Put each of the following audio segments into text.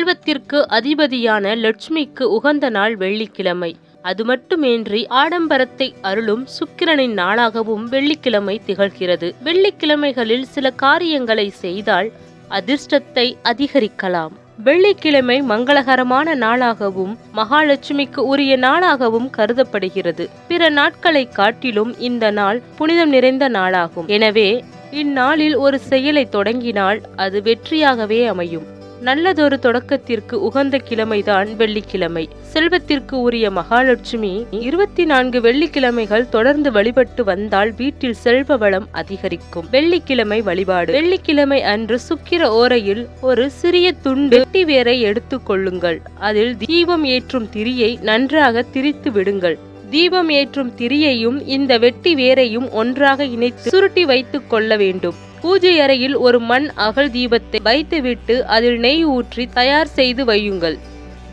செல்வத்திற்கு அதிபதியான லட்சுமிக்கு உகந்த நாள் வெள்ளிக்கிழமை. அது மட்டுமின்றி ஆடம்பரத்தை அருளும் சுக்கிரனின் நாளாகவும் வெள்ளிக்கிழமை திகழ்கிறது. வெள்ளிக்கிழமைகளில் சில காரியங்களை செய்தால் அதிர்ஷ்டத்தை அதிகரிக்கலாம். வெள்ளிக்கிழமை மங்களகரமான நாளாகவும் மகாலட்சுமிக்கு உரிய நாளாகவும் கருதப்படுகிறது. பிற நாட்களை காட்டிலும் இந்த நாள் புனிதம் நிறைந்த நாளாகும். எனவே இந்நாளில் ஒரு செயலை தொடங்கினால் அது வெற்றியாகவே அமையும். நல்லதொரு தொடக்கத்திற்கு உகந்த கிழமைதான் வெள்ளிக்கிழமை. செல்வத்திற்கு உரிய மகாலட்சுமி இருபத்தி நான்கு வெள்ளிக்கிழமைகள் தொடர்ந்து வழிபட்டு வந்தால் வீட்டில் செல்வ வளம் அதிகரிக்கும். வெள்ளிக்கிழமை வழிபாடு. வெள்ளிக்கிழமை அன்று சுக்கிர ஓரையில் ஒரு சிறிய துண்டு வெட்டி வேரை எடுத்துக் கொள்ளுங்கள். அதில் தீபம் ஏற்றும் திரியை நன்றாக திரித்து விடுங்கள். தீபம் ஏற்றும் திரியையும் இந்த வெட்டி வேரையும் ஒன்றாக இணைத்து சுருட்டி வைத்துக் கொள்ள வேண்டும். பூஜை அறையில் ஒரு மண் அகல் தீபத்தை வைத்துவிட்டு அதில் நெய் ஊற்றி தயார் செய்து வையுங்கள்.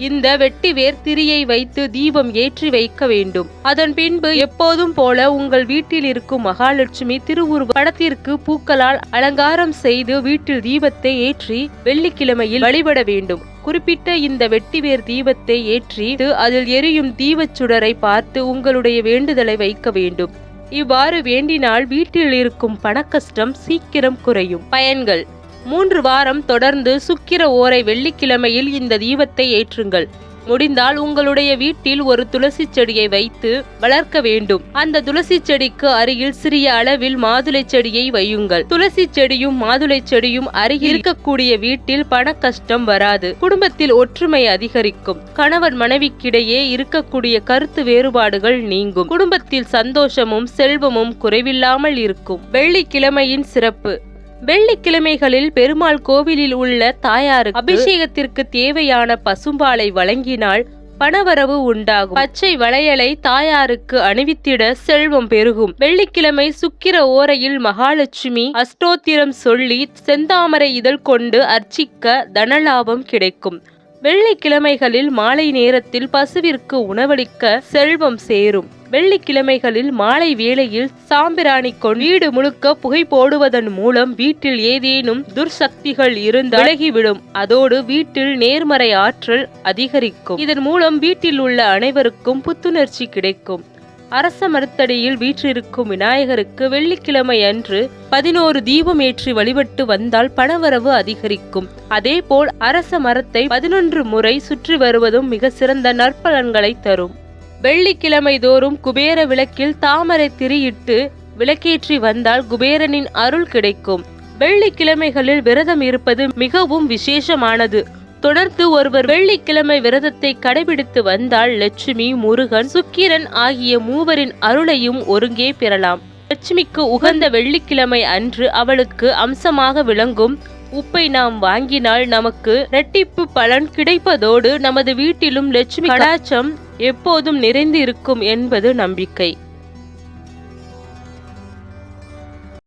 இந்த வெட்டி வேர் திரியை வைத்து தீபம் ஏற்றி வைக்க வேண்டும். அதன் பின்பு எப்போதும் போல உங்கள் வீட்டில் இருக்கும் மகாலட்சுமி திருவுருவ படத்திற்கு பூக்களால் அலங்காரம் செய்து வீட்டில் தீபத்தை ஏற்றி வெள்ளிக்கிழமையில் வழிபட வேண்டும். குறிப்பிட்ட இந்த வெட்டிவேர் தீபத்தை ஏற்றி அதில் எரியும் தீபச்சுடரை பார்த்து உங்களுடைய வேண்டுதலை வைக்க வேண்டும். இவ்வாறு வேண்டினால் வீட்டில் இருக்கும் பணக்கஷ்டம் சீக்கிரம் குறையும். பயன்கள். மூன்று வாரம் தொடர்ந்து சுக்கிர ஓரை வெள்ளிக்கிழமையில் இந்த தீபத்தை ஏற்றுங்கள். முடிந்தால் உங்களுடைய வீட்டில் ஒரு துளசி செடியை வைத்து வளர்க்க வேண்டும். அந்த துளசி செடிக்கு அருகில் சிறிய அளவில் மாதுளை செடியை வையுங்கள். துளசி செடியும் மாதுளை செடியும் அருகில் இருக்கக்கூடிய வீட்டில் பண கஷ்டம் வராது. குடும்பத்தில் ஒற்றுமை அதிகரிக்கும். கணவன் மனைவிக்கிடையே இருக்கக்கூடிய கருத்து வேறுபாடுகள் நீங்கும். குடும்பத்தில் சந்தோஷமும் செல்வமும் குறைவில்லாமல் இருக்கும். வெள்ளிக்கிழமையின் சிறப்பு. வெள்ளிக்கிழமைகளில் பெருமாள் கோவிலில் உள்ள தாயாரு அபிஷேகத்திற்கு தேவையான பசும்பாலை வழங்கினால் பணவரவு உண்டாகும். பச்சை வளையலை தாயாருக்கு அணிவித்திட செல்வம் பெருகும். வெள்ளிக்கிழமை சுக்கிர ஓரையில் மகாலட்சுமி அஷ்டோத்திரம் சொல்லி செந்தாமரை இதழ் கொண்டு அர்ச்சிக்க தனலாபம் கிடைக்கும். வெள்ளிக்கிழமைகளில் மாலை நேரத்தில் பசுவிற்கு உணவளிக்க செல்வம் சேரும். வெள்ளிக்கிழமைகளில் மாலை வேளையில் சாம்பிராணி கொண்டு வீடு முழுக்க புகை போடுவதன் மூலம் வீட்டில் ஏதேனும் துர்சக்திகள் இருந்து விலகிவிடும். அதோடு வீட்டில் நேர்மறை ஆற்றல் அதிகரிக்கும். இதன் மூலம் வீட்டில் உள்ள அனைவருக்கும் புத்துணர்ச்சி கிடைக்கும். அரச மரத்தடியில் வீற்றிருக்கும் விநாயகருக்கு வெள்ளிக்கிழமை அன்று பதினோரு தீபம் ஏற்றி வழிபட்டு வந்தால் பணவரவு அதிகரிக்கும். அதேபோல் அரச மரத்தை பதினொன்று முறை சுற்றி வருவதும் மிக சிறந்த நற்பலன்களை தரும். வெள்ளிக்கிழமை தோறும் குபேர விளக்கில் தாமரை திரியிட்டு விளக்கேற்றி வந்தால் குபேரனின் அருள் கிடைக்கும். வெள்ளிக்கிழமைகளில் விரதம் இருப்பது மிகவும் விசேஷமானது. தொடர்ந்து ஒருவர் வெள்ளிக்கிழமை விரதத்தை கடைபிடித்து வந்தால் லட்சுமி முருகன் சுக்கிரன் ஆகிய மூவரின் அருளையும் ஒருங்கே பெறலாம். லட்சுமிக்கு உகந்த வெள்ளிக்கிழமை அன்று அவளுக்கு அம்சமாக விளங்கும். உப்பை நாம் வாங்கினால் நமக்கு இரட்டிப்பு பலன் கிடைப்பதோடு நமது வீட்டிலும் லட்சுமி கடாச்சம் எப்போதும் நிறைந்து இருக்கும் என்பது நம்பிக்கை.